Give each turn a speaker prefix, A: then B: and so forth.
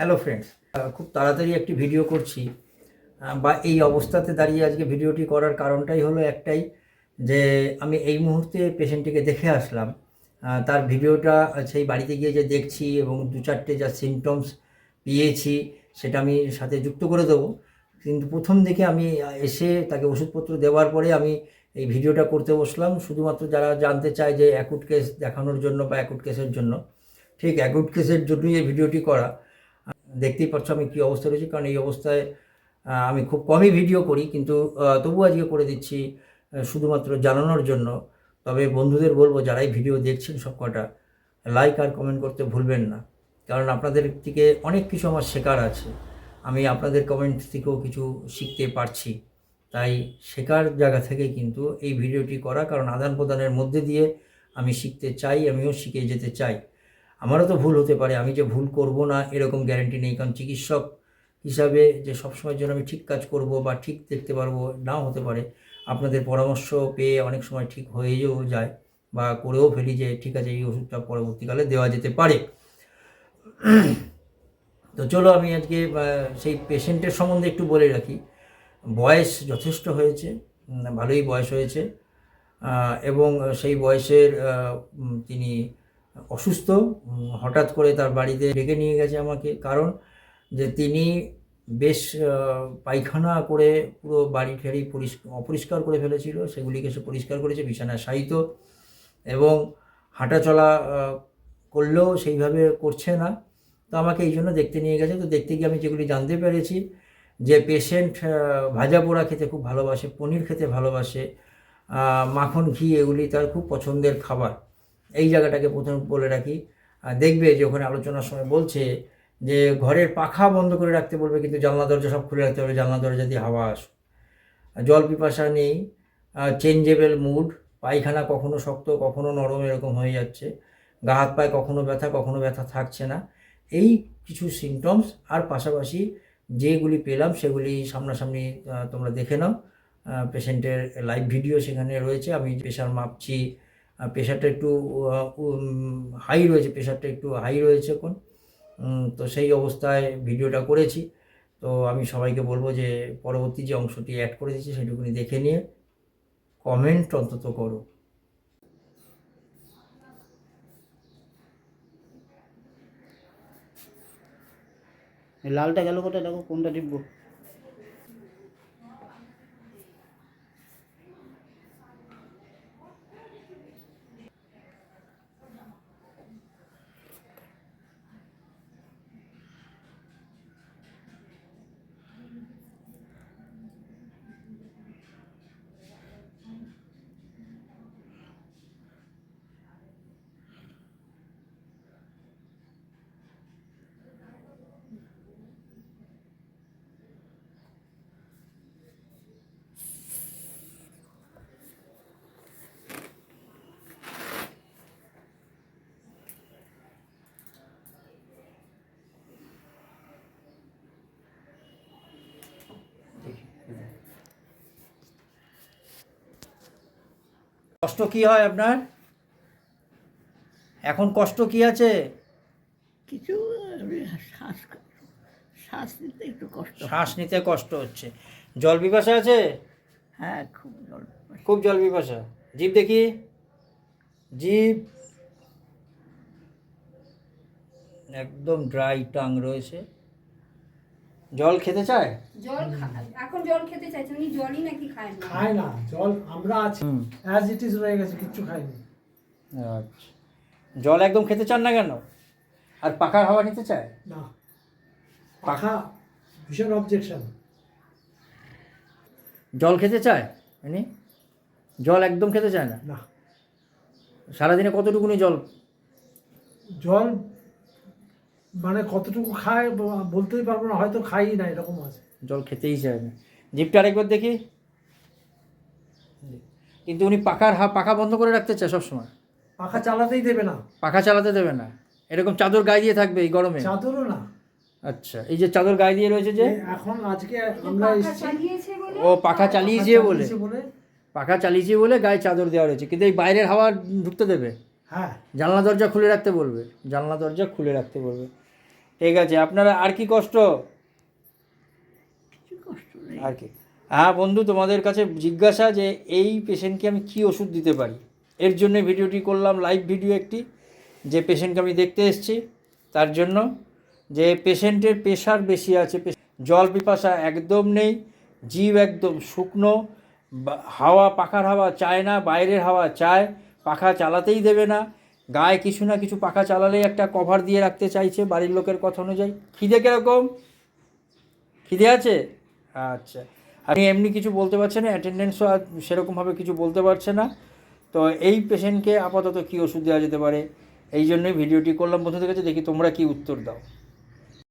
A: Hello friends খুব তাড়াতাড়ি একটি ভিডিও করছি। বা এই অবস্থাতে দাঁড়িয়ে আজকে ভিডিওটি করার কারণটাই হলো একটাই যে আমি এই মুহূর্তে পেশেন্টটিকে দেখে আসলাম। তার ভিডিওটা সেই বাড়িতে গিয়ে যে দেখছি এবং দু চারটে যা সিমটমস পেয়েছি সেটা আমি সাথে যুক্ত করে দেবো। কিন্তু প্রথম দিকে আমি এসে তাকে ওষুধপত্র দেওয়ার পরে আমি এই ভিডিওটা করতে বসলাম। শুধুমাত্র যারা জানতে চায় যে অ্যাকুট কেস দেখানোর জন্য বা অ্যাকুট কেসের জন্য, ঠিক অ্যাকুট কেসের জন্যই এই ভিডিওটি করা। দেখতেই পাচ্ছ আমি কী অবস্থা রয়েছি, কারণ এই অবস্থায় আমি খুব কমই ভিডিও করি, কিন্তু তবু আজকে করে দিচ্ছি শুধুমাত্র জানানোর জন্য। তবে বন্ধুদের বলব, যারাই ভিডিও দেখছেন সব কটা লাইক আর কমেন্ট করতে ভুলবেন না। কারণ আপনাদের থেকে অনেক কিছু আমার শেখার আছে। আমি আপনাদের কমেন্ট থেকেও কিছু শিখতে পারছি। তাই শেখার জায়গা থেকে কিন্তু এই ভিডিওটি করা, কারণ আদান প্রদানের মধ্যে দিয়ে আমি শিখতে চাই, আমিও শিখে যেতে চাই। আমারও তো ভুল হতে পারে, আমি যে ভুল করব না এরকম গ্যারেন্টি নেই, কারণ চিকিৎসক হিসাবে যে সবসময়ের জন্য আমি ঠিক কাজ করব বা ঠিক দেখতে পারব নাও হতে পারে। আপনাদের পরামর্শ পেয়ে অনেক সময় ঠিক হয়েও যায় বা করেও ফেলি যে ঠিক আছে এই ওষুধটা পরবর্তীকালে দেওয়া যেতে পারে। তো চলো আমি আজকে সেই পেশেন্টের সম্বন্ধে একটু বলে রাখি। বয়স যথেষ্ট হয়েছে ভালোই বয়স হয়েছে এবং সেই বয়সের তিনি অসুস্থ হঠাৎ করে তার বাড়িতে ডেকে নিয়ে গেছে আমাকে। কারণ যে তিনি বেশ পায়খানা করে পুরো বাড়ি পরিষ্কার অপরিষ্কার করে ফেলেছিল, সেগুলিকে সে পরিষ্কার করেছে বিছানায় শায়িত এবং হাঁটা চলা করলেও সেইভাবে করছে না। তো আমাকে এই জন্য দেখতে নিয়ে গেছে। তো দেখতে গিয়ে আমি যেগুলি জানতে পেরেছি, যে পেশেন্ট ভাজা পোড়া খেতে খুব ভালোবাসে, পনির খেতে ভালোবাসে মাখন, ঘি এগুলি তার খুব পছন্দের খাবার। এই জায়গাটাকে প্রথমে বলে রাখি। দেখবে যে ওখানে আলোচনার সময় বলছে যে ঘরের পাখা বন্ধ করে রাখতে বলবে, কিন্তু জানলা দরজা সব খুলে রাখতে হবে জানলা দরজা দিয়ে হাওয়া আসুক জল পিপাসা নেই চেঞ্জেবল মুড পায়খানা কখনো শক্ত, কখনো নরম এরকম হয়ে যাচ্ছে। গা হাত পায়ে কখনো ব্যথা কখনো ব্যথা থাকছে না। এই কিছু সিমটমস আর পাশাপাশি যেগুলি পেলাম সেগুলি সামনাসামনি তোমরা দেখে নাও। পেশেন্টের লাইভ ভিডিও সেখানে রয়েছে। আমি প্রেশার মাপছি প্রেশারটা একটু হাই রয়েছে প্রেশারটা একটু হাই রয়েছে এখন। তো সেই অবস্থায় ভিডিওটা করেছি। তো আমি সবাইকে বলব যে, পরবর্তী যে অংশটি অ্যাড করে দিচ্ছি সেটুকুনি দেখে নিয়ে কমেন্ট অন্তত করো।
B: লালটা গেল কোথায়? দেখো, কোনটা টিপবো?
A: কষ্ট কি হয় আপনার? এখন কষ্ট কি আছে?
C: কিছু শ্বাস শ্বাস নিতে একটু কষ্ট
A: শ্বাস নিতে কষ্ট হচ্ছে। জল পিপাসা আছে?
C: হ্যাঁ খুব জল
A: খুব জল পিপাসা। জিভ দেখি? জিভ একদম ড্রাই টাং রয়েছে। জল খেতে চায়?
D: জল এখন জল খেতে চাইছে উনি জলই নাকি খায় না।
E: খায় না জল আমরা আছি
A: হুম।
E: অ্যাজ ইট ইজ রয়ে গেছে কিচ্ছু খাইনি।
A: আচ্ছা। জল একদম খেতে চান না কেন? আর পাখার হাওয়া নিতে চায়?
E: না। পাখা ভীষণ অবজেকশন
A: জল খেতে চায়? এনি জল একদম খেতে চায় না?
E: না।
A: সারাদিনে কতটুকুনি জল?
E: জল মানে কতটুকু খায় বলতেই পারব না হয়তো খাই না এরকম আছে।
A: জল খেতেই চায় না। জিপটা আরেকবার দেখি। কিন্তু উনি পাখার হা পাখা বন্ধ করে রাখতে চায় সবসময়।
E: পাখা চালাতেই দেবে না।
A: পাখা চালাতে দেবে না। এরকম চাদর গায়ে দিয়ে থাকবে এই গরমে।
E: চাদরও না।
A: আচ্ছা এই যে চাদর গায়ে দিয়ে রয়েছে যে?
E: এখন আজকে আমরা এসেছি।
A: ও পাখা চালিয়েছে বলে।
E: চালিয়েছে বলে।
A: পাখা চালিয়েছে বলে গায়ে চাদর দেওয়া রয়েছে। কিন্তু এই বাইরের হাওয়া ঢুকতে দেবে।
E: হ্যাঁ।
A: জানলা দরজা খুলে রাখতে বলবে। জানলা দরজা খুলে রাখতে বলবে। ঠিক আছে আপনারা আর কি কষ্ট?
C: কিছু কষ্ট নেই।
A: আর কি? হ্যাঁ বন্ধু তোমাদের কাছে জিজ্ঞাসা যে এই পেশেন্টকে আমি কি ওষুধ দিতে পারি? এর জন্য ভিডিওটি করলাম লাইভ ভিডিও একটি যে পেশেন্টকে আমি দেখতে এসেছি। তার জন্য যে পেশেন্টের প্রেশার বেশি আছে জল পিপাসা একদম নেই জীব একদম শুকনো হাওয়া পাখার হাওয়া চায় না বাইরের হাওয়া চায়। পাখা চালাতেই দেবে না। গায়ে কিছু না কিছু পাখা চালালেই একটা কভার দিয়ে রাখতে চাইছে বাড়ির লোকের কথা অনুযায়ী। খিদে কীরকম? খিদে আছে? আচ্ছা। আপনি এমনি কিছু বলতে পারছেন না অ্যাটেন্ডেন্সও আর সেরকমভাবে কিছু বলতে পারছে না। তো এই পেশেন্টকে আপাতত কী ওষুধ দেওয়া যেতে পারে? এই জন্যই ভিডিওটি করলাম। বন্ধুদের কাছে দেখি তোমরা কি উত্তর দাও।